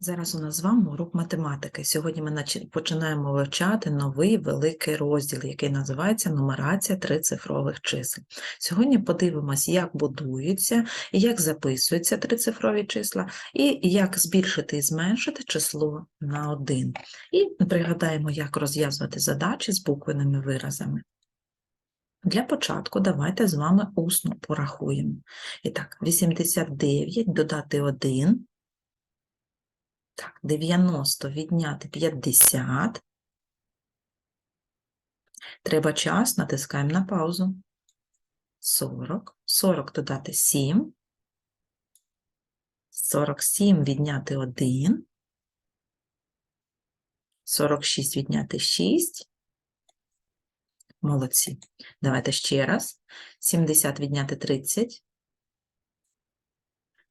Зараз у нас з вами урок математики. Сьогодні ми починаємо вивчати новий великий розділ, який називається нумерація трицифрових чисел. Сьогодні подивимось, як будуються, як записуються трицифрові числа, і як збільшити і зменшити число на 1. І пригадаємо, як розв'язувати задачі з буквеними виразами. Для початку давайте з вами усно порахуємо. І так, 89 додати 1. Так, 90 відняти 50. Треба час, натискаємо на паузу. 40. 40 додати 7. 47 відняти 1. 46 відняти 6. Молодці. Давайте ще раз. 70 відняти 30.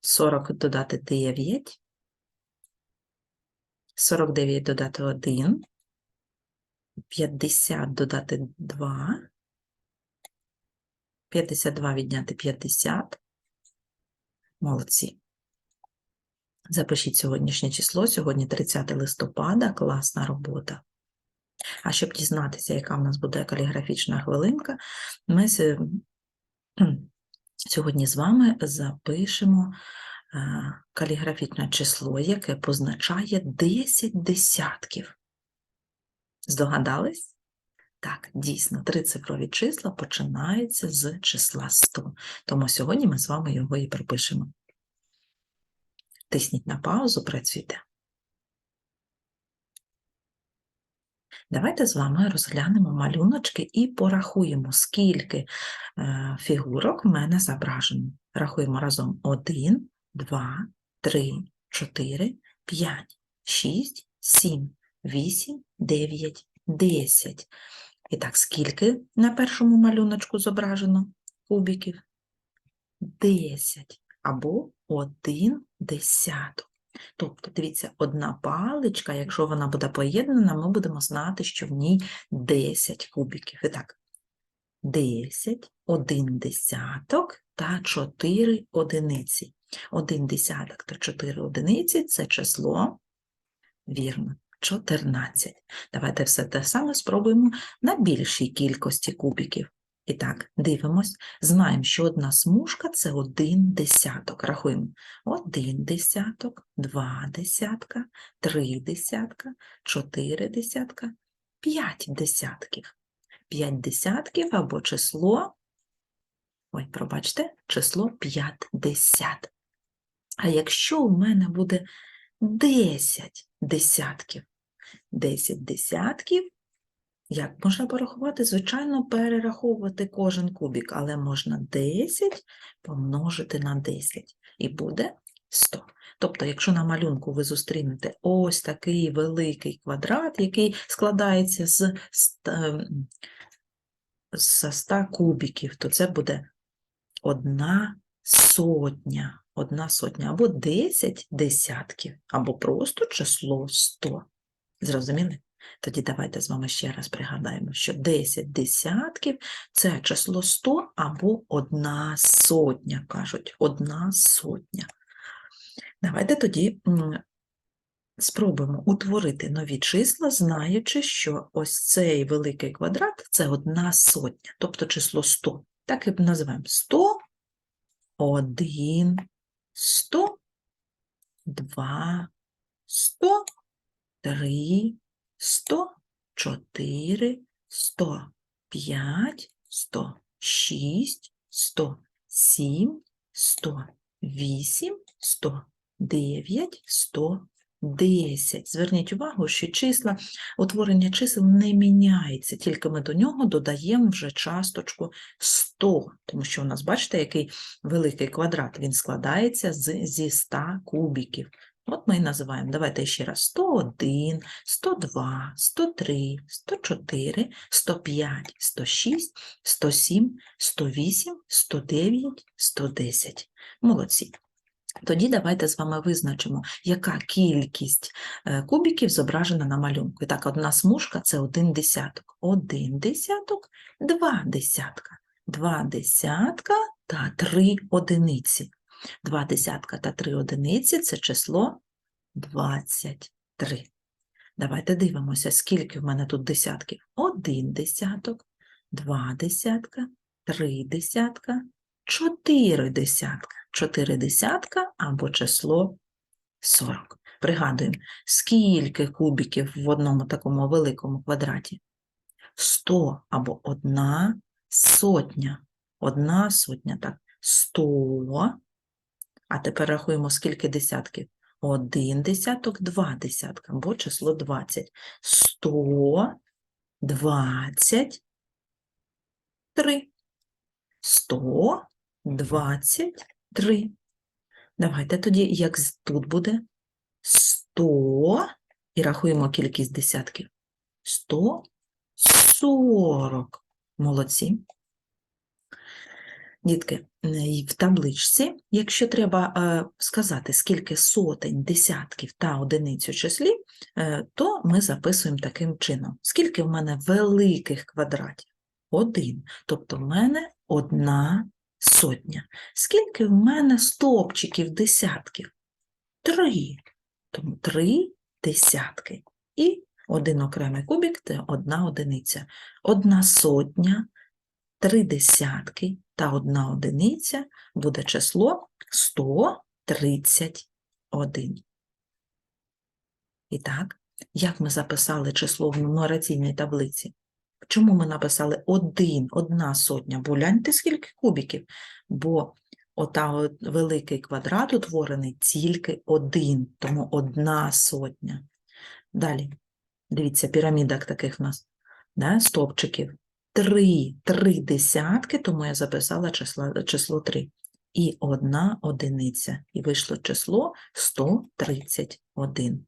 40 додати 9. 49 додати 1, 50 додати 2, 52 відняти 50. Молодці. Запишіть сьогоднішнє число, сьогодні 30 листопада, класна робота. А щоб дізнатися, яка в нас буде каліграфічна хвилинка, ми сьогодні з вами запишемо каліграфічне число, яке позначає 10 десятків. Здогадались? Так, дійсно, трицифрові числа починаються з числа 100. Тому сьогодні ми з вами його і припишемо. Тисніть на паузу, працюйте. Давайте з вами розглянемо малюночки і порахуємо, скільки е, фігурок в мене зображено. Рахуємо разом 1, 2, 3, 4, 5, 6, 7, 8, 9, 10. І так, скільки на першому малюночку зображено кубиків? 10 або 1 десяток. Тобто, дивіться, одна паличка, якщо вона буде поєднана, ми будемо знати, що в ній 10 кубиків. І так, 10, 1 десяток та 4 одиниці. 1 десяток та 4 одиниці – це число, вірно, 14. Давайте все те саме спробуємо на більшій кількості кубиків. І так, дивимось. Знаємо, що одна смужка – це один десяток. Рахуємо. Один десяток, два десятка, три десятка, чотири десятка, п'ять десятків. П'ять десятків або число, ой, пробачте, число 50. А якщо у мене буде 10 десятків, 10 десятків, як можна порахувати? Звичайно, перераховувати кожен кубик, але можна 10 помножити на 10 і буде 100. Тобто, якщо на малюнку ви зустрінете ось такий великий квадрат, який складається з 100, ем, з 100 кубиків, то це буде одна сотня, одна сотня, або 10 десятків, або просто число 100. Зрозуміли? Тоді давайте з вами ще раз пригадаємо, що 10 десятків – це число 100 або одна сотня, кажуть, одна сотня. Давайте тоді спробуємо утворити нові числа, знаючи, що ось цей великий квадрат – це одна сотня, тобто число 100. Так і називаємо 100, 1, 100, 2, 100, 3, 104, 105, 106, 107, 108, 109, 110. Зверніть увагу, що числа, утворення чисел не міняється, тільки ми до нього додаємо вже часточку 100, тому що у нас, бачите, який великий квадрат, він складається з, зі 100 кубиків. От ми і називаємо. Давайте ще раз 101, 102, 103, 104, 105, 106, 107, 108, 109, 110. Молодці. Тоді давайте з вами визначимо, яка кількість е, кубиків зображена на малюнку. І так, одна смужка – це один десяток. Один десяток, два десятка. Два десятка та три одиниці. Два десятка та три одиниці – це число 23. Давайте дивимося, скільки в мене тут десятків. Один десяток, два десятка, три десятка, чотири десятка. Чотири десятка або число 40. Пригадуємо, скільки кубиків в одному такому великому квадраті? 100 або одна сотня. Одна сотня, так. 100. А тепер рахуємо, скільки десятків. Один десяток, два десятка, або число 20. 123. 123. Давайте тоді, як тут буде 100, і рахуємо кількість десятків. 140. Молодці. Дітки, е, в табличці, якщо треба е, сказати, скільки сотень, десятків та одиниць у числі, е, то ми записуємо таким чином. Скільки в мене великих квадратів? Один. Тобто в мене одна сотня. Скільки в мене стовпчиків десятків? Три. Тому три десятки. І один окремий кубик – це одна одиниця. Одна сотня, три десятки та одна одиниця буде число 131. І так, як ми записали число в нумераційній таблиці? Чому ми написали один, одна сотня? Бо гляньте, скільки кубиків. Бо ота от великий квадрат утворений тільки один, тому одна сотня. Далі, дивіться, пірамідок таких в нас, да, стовпчиків. Три, три десятки, тому я записала число, число 3. І одна одиниця. І вийшло число 131.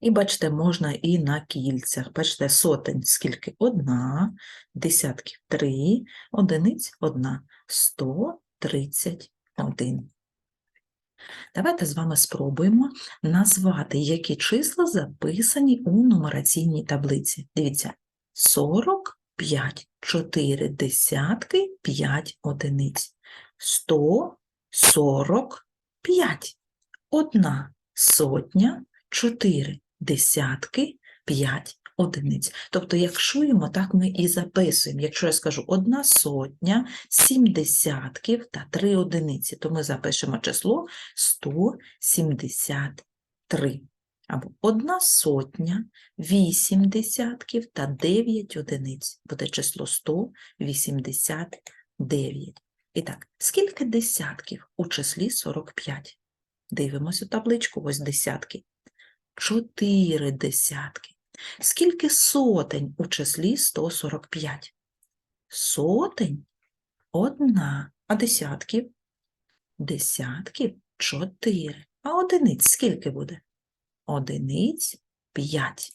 І бачите, можна і на кільцях. Бачите, сотень скільки? Одна, десятків три, одиниць одна. 131. Давайте з вами спробуємо назвати, які числа записані у нумераційній таблиці. Дивіться, 45, 4 десятки, 5 одиниць. 145, одна сотня, 4 десятки, 5 одиниць. Тобто, як чуємо, так ми і записуємо. Якщо я скажу одна сотня, 7 десятків та 3 одиниці, то ми запишемо число 173. Або одна сотня, 8 десятків та 9 одиниць. Буде число 189. І так, скільки десятків у числі 45? Дивимося табличку, ось десятки. 4 десятки. Скільки сотень у числі 145? Сотень – одна, а десятків? Десятків – 4. А одиниць скільки буде? Одиниць – 5.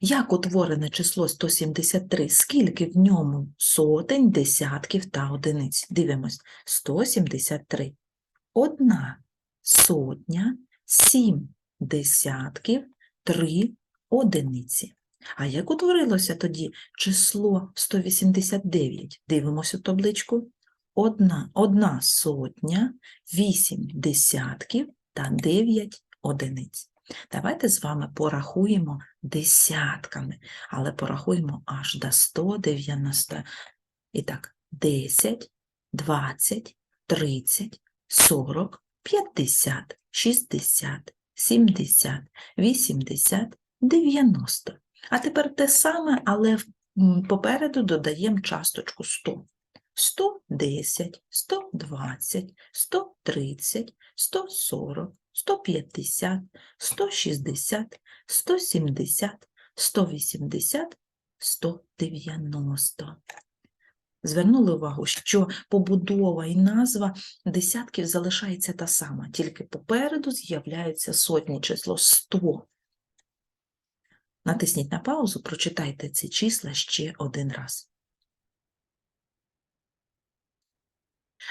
Як утворене число 173? Скільки в ньому сотень, десятків та одиниць? Дивимось. 173. Одна сотня, 7 десятків, 3 одиниці. А як утворилося тоді число 189? Дивимося табличку. Одна, одна сотня, 8 десятків та 9 одиниць. Давайте з вами порахуємо десятками, але порахуємо аж до 190. І так, 10, 20, 30, 40, 50, 60, 70, 80, 90. А тепер те саме, але попереду додаємо часточку 100. 110, 120, 130, 140, 150, 160, 170, 180, 190. Звернули увагу, що побудова і назва десятків залишається та сама, тільки попереду з'являються сотні, число 100. Натисніть на паузу, прочитайте ці числа ще один раз.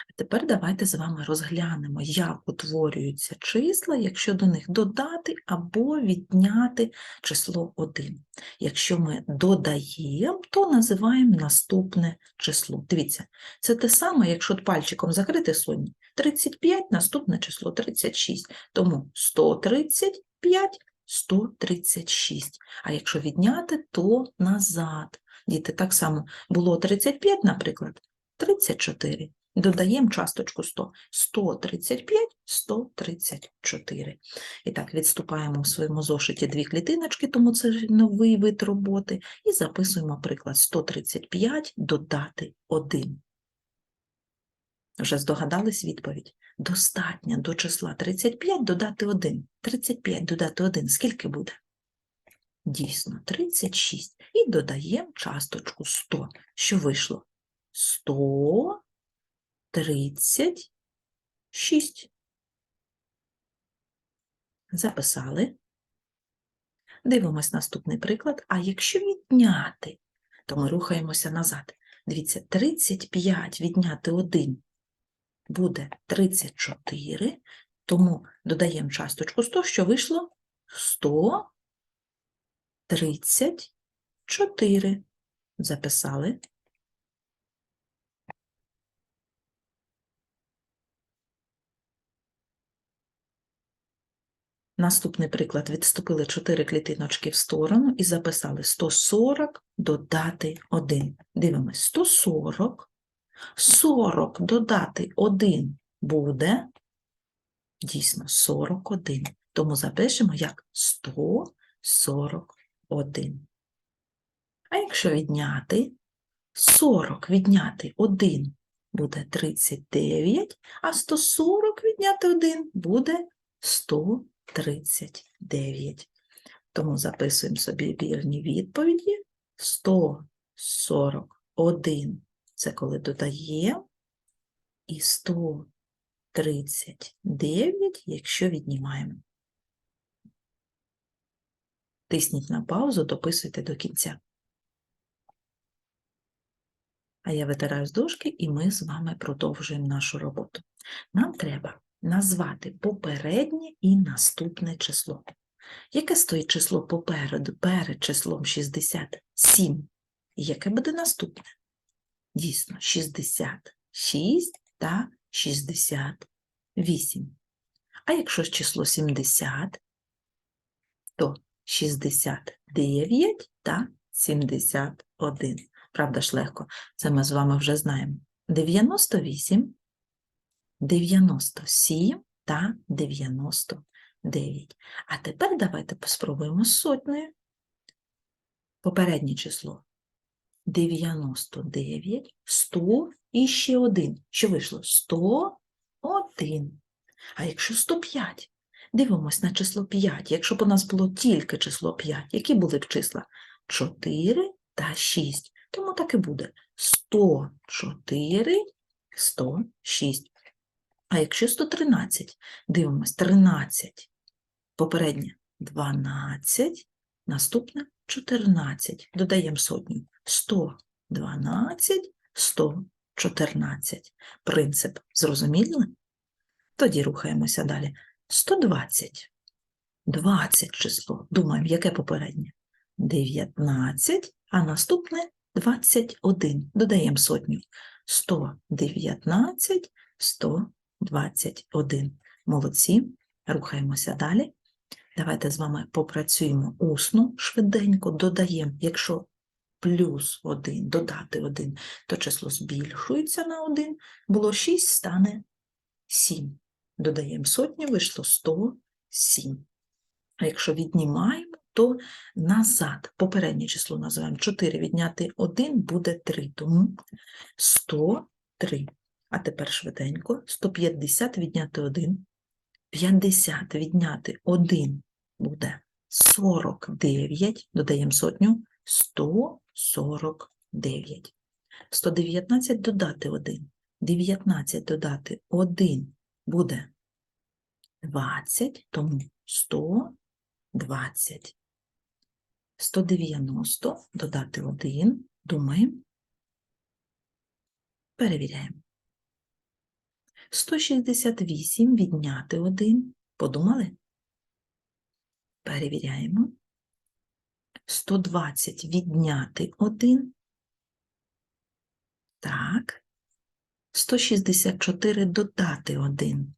А Тепер давайте з вами розглянемо, як утворюються числа, якщо до них додати або відняти число 1. Якщо ми додаємо, то називаємо наступне число. Дивіться, це те саме, якщо пальчиком закрити сотні, 35, наступне число 36. Тому 135, 136. А якщо відняти, то назад. Діти, так само було 35, наприклад, 34. Додаємо часточку 100. 135, 134. І так, відступаємо в своєму зошиті дві клітиночки, тому це новий вид роботи. І записуємо приклад 135 додати 1. Вже здогадались відповідь? Достатньо до числа 35 додати 1. 35 додати 1. Скільки буде? Дійсно, 36. І додаємо часточку 100. Що вийшло? 136. Записали. Дивимось наступний приклад. А якщо відняти, то ми рухаємося назад. Дивіться, 35 відняти 1 буде 34, тому додаємо часточку 100, що вийшло 134. Записали. Наступний приклад. Відступили 4 клітиночки в сторону і записали 140 додати 1. Дивимось, 140 40 додати 1 буде дійсно 41. Тому запишемо як 141. А якщо відняти 40 відняти 1 буде 39, а 140 відняти 1 буде 139. Тому записуємо собі вірні відповіді 141 це коли додаємо, і 139, якщо віднімаємо. Тисніть на паузу, дописуйте до кінця. А я витираю з дошки, і ми з вами продовжуємо нашу роботу. Нам треба назвати попереднє і наступне число. Яке стоїть число попереду перед числом 67? Яке буде наступне? Дійсно, 66 та 68. А якщо число 70, то 69 та 71. Правда ж легко, це ми з вами вже знаємо. 98, 97 та 99. А тепер давайте поспробуємо з сотнею. Попереднє число 99, 100 і ще один. Що вийшло? 101. А якщо 105? Дивимось на число 5. Якщо б у нас було тільки число 5, які були б числа? 4 та 6. Тому так і буде. 104, 106. А якщо 113, дивимось 13. Попереднє 12, наступне 14. Додаємо сотню. 112, 114. Принцип зрозуміли? Тоді рухаємося далі. 120. 20 число. Думаємо, яке попереднє? 19, а наступне 21. Додаємо сотню. 119, 121. Молодці. Рухаємося далі. Давайте з вами попрацюємо усно, швиденько, додаємо, якщо плюс 1, додати 1, то число збільшується на 1, було 6, стане 7. Додаємо сотню, вийшло 107. А якщо віднімаємо, то назад попереднє число називаємо 4 відняти 1 буде 3, тому 103. А тепер швиденько 150 відняти 1, 50 відняти 1 буде 49, додаємо сотню, 149. 119 додати 1. 19 додати 1 буде 20, тому 120. 190 додати 1, думаємо, перевіряємо. 168 відняти 1, подумали? Перевіряємо. 120 відняти 1. Так. 164 додати 1?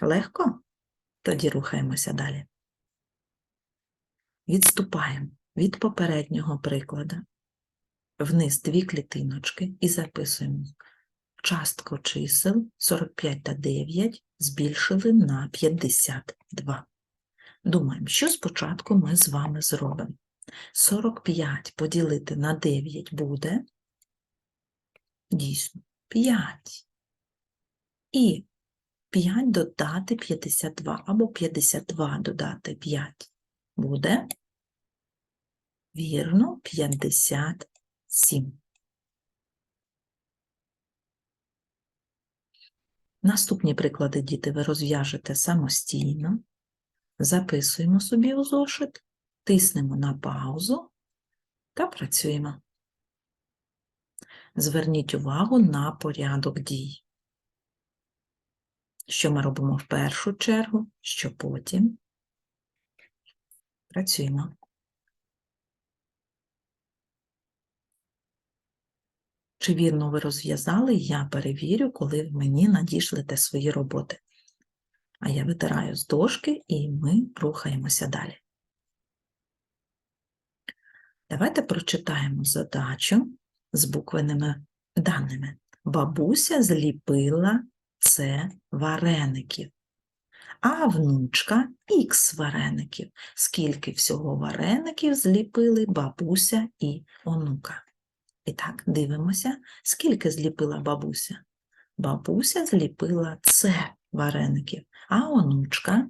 Легко? Тоді рухаємося далі. Відступаємо від попереднього прикладу вниз дві клітиночки і записуємо. Частку чисел 45 та 9 збільшили на 52. Думаємо, що спочатку ми з вами зробимо. 45 поділити на 9 буде дійсно 5. І 5 додати 52 або 52 додати 5 буде, вірно, 57. Наступні приклади, діти, ви розв'яжете самостійно. Записуємо собі у зошит, тиснемо на паузу та працюємо. Зверніть увагу на порядок дій. Що ми робимо в першу чергу, що потім. Працюємо. Чи вірно ви розв'язали, я перевірю, коли мені надішлете свої роботи. А я витираю з дошки і ми рухаємося далі. Давайте прочитаємо задачу з буквеними даними. Бабуся зліпила це вареників, а внучка ікс вареників. Скільки всього вареників зліпили бабуся і онука? І так, дивимося, скільки зліпила бабуся. Бабуся зліпила це вареників, а онучка,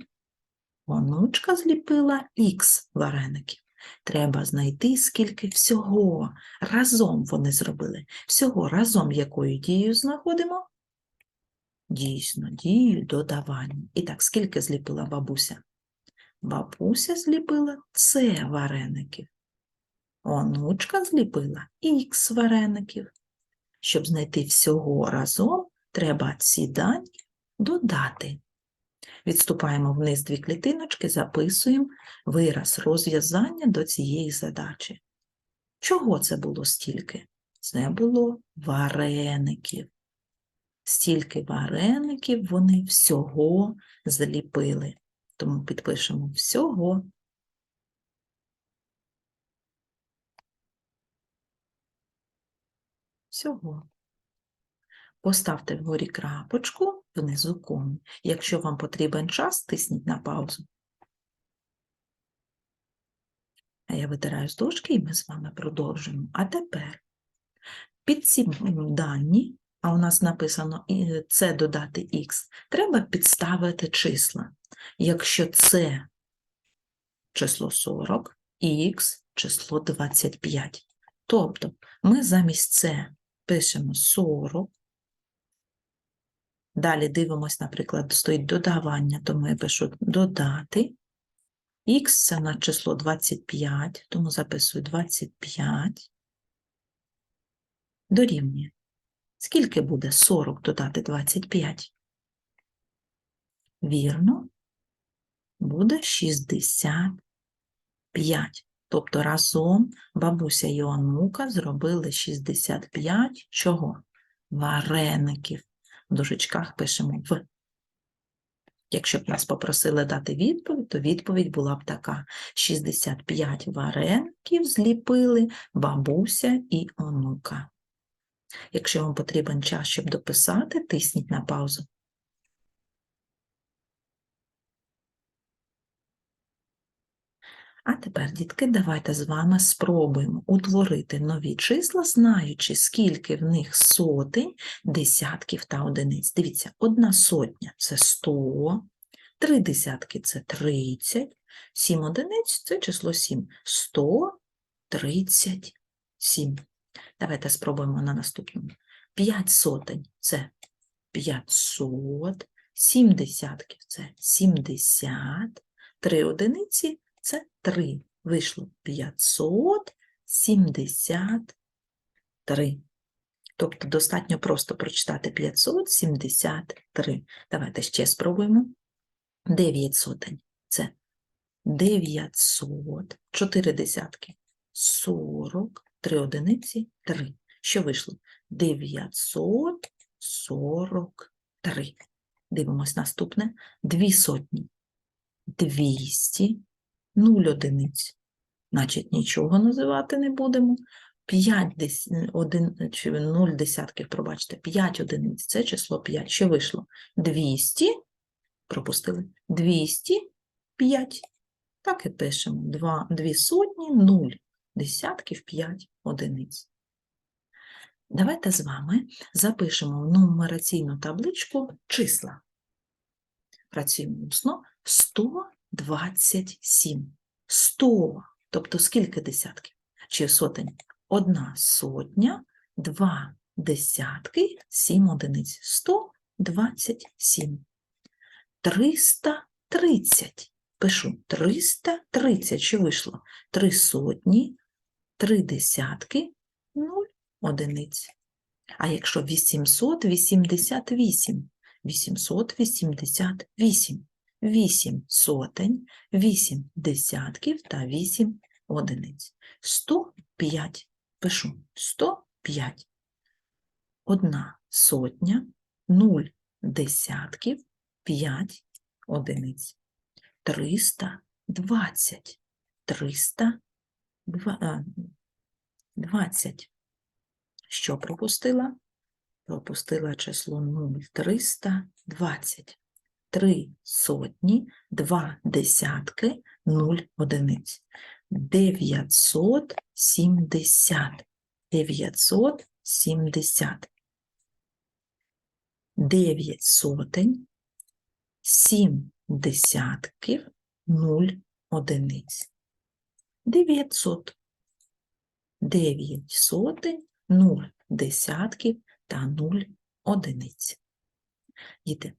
онучка зліпила ікс вареників. Треба знайти, скільки всього разом вони зробили. Всього разом якою дією знаходимо? Дійсно, дією додавання. І так, скільки зліпила бабуся? Бабуся зліпила це вареників. Онучка зліпила ікс вареників. Щоб знайти всього разом, треба ці дані додати. Відступаємо вниз дві клітиночки, записуємо вираз розв'язання до цієї задачі. Чого це було стільки? Це було вареників. Стільки вареників вони всього зліпили. Тому підпишемо всього. Всього. Поставте вгорі крапочку, внизу кому. Якщо вам потрібен час, тисніть на паузу. А я витираю з дошки, і ми з вами продовжуємо. А тепер під ці дані, а у нас написано це додати х, треба підставити числа. Якщо це число 40, х число 25. Тобто ми замість це пишемо 40. Далі дивимось, наприклад, стоїть додавання, тому я пишу додати. Х це на число 25, тому записую 25. Дорівнює. Скільки буде 40 додати 25? Вірно, буде 65. Тобто разом бабуся і онука зробили 65 чого? Вареників. В дужечках пишемо в. Якщо б нас попросили дати відповідь, то відповідь була б така: 65 вареників зліпили бабуся і онука. Якщо вам потрібен час, щоб дописати, тисніть на паузу. А тепер, дітки, давайте з вами спробуємо утворити нові числа, знаючи, скільки в них сотень, десятків та одиниць. Дивіться, одна сотня це 100, три десятки це 30, сім одиниць це число 7. 137. Давайте спробуємо на наступному. 5 сотень це 500, сім десятків це 70, три одиниці це 3. Вийшло 573. Тобто достатньо просто прочитати 573. Давайте ще спробуємо. 9 сотень. Це 900, 4 десятки, 40, 3 одиниці, 3. Що вийшло? 943. Дивимось наступне. Дві сотні. 200, 0 одиниць. Значить, нічого називати не будемо. 5 дес... один... чи 0 десятків, пробачте, 5 одиниць, це число 5. Що вийшло? 200, пропустили, 205. Так і пишемо. 2, 2 сотні, 0 десятків, 5 одиниць. Давайте з вами запишемо в нумераційну табличку числа. Працюємо усно. 127. 100. Тобто скільки десятків? Чи сотень? Одна сотня, два десятки, сім одиниць. 127. 330. Пишу 330. Що вийшло? Три сотні, три десятки, нуль одиниць. А якщо 888? 888. 8 сотень, 8 десятків та 8 одиниць. 105. Пишу 105. Одна сотня, 0 десятків, 5 одиниць. 320. 320. Що пропустила? Пропустила число 0. 320. Три сотні, два десятки, нуль одиниць. 970. 970. 9 сотень, 7 десятків, 0 одиниць. 900. 9 сотень, 0 десятків та 0 одиниць. Діти,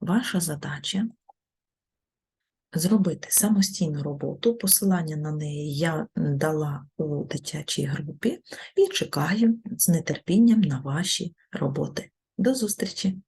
Ваша задача зробити самостійну роботу, посилання на неї я дала у дитячій групі і чекаю з нетерпінням на ваші роботи. До зустрічі!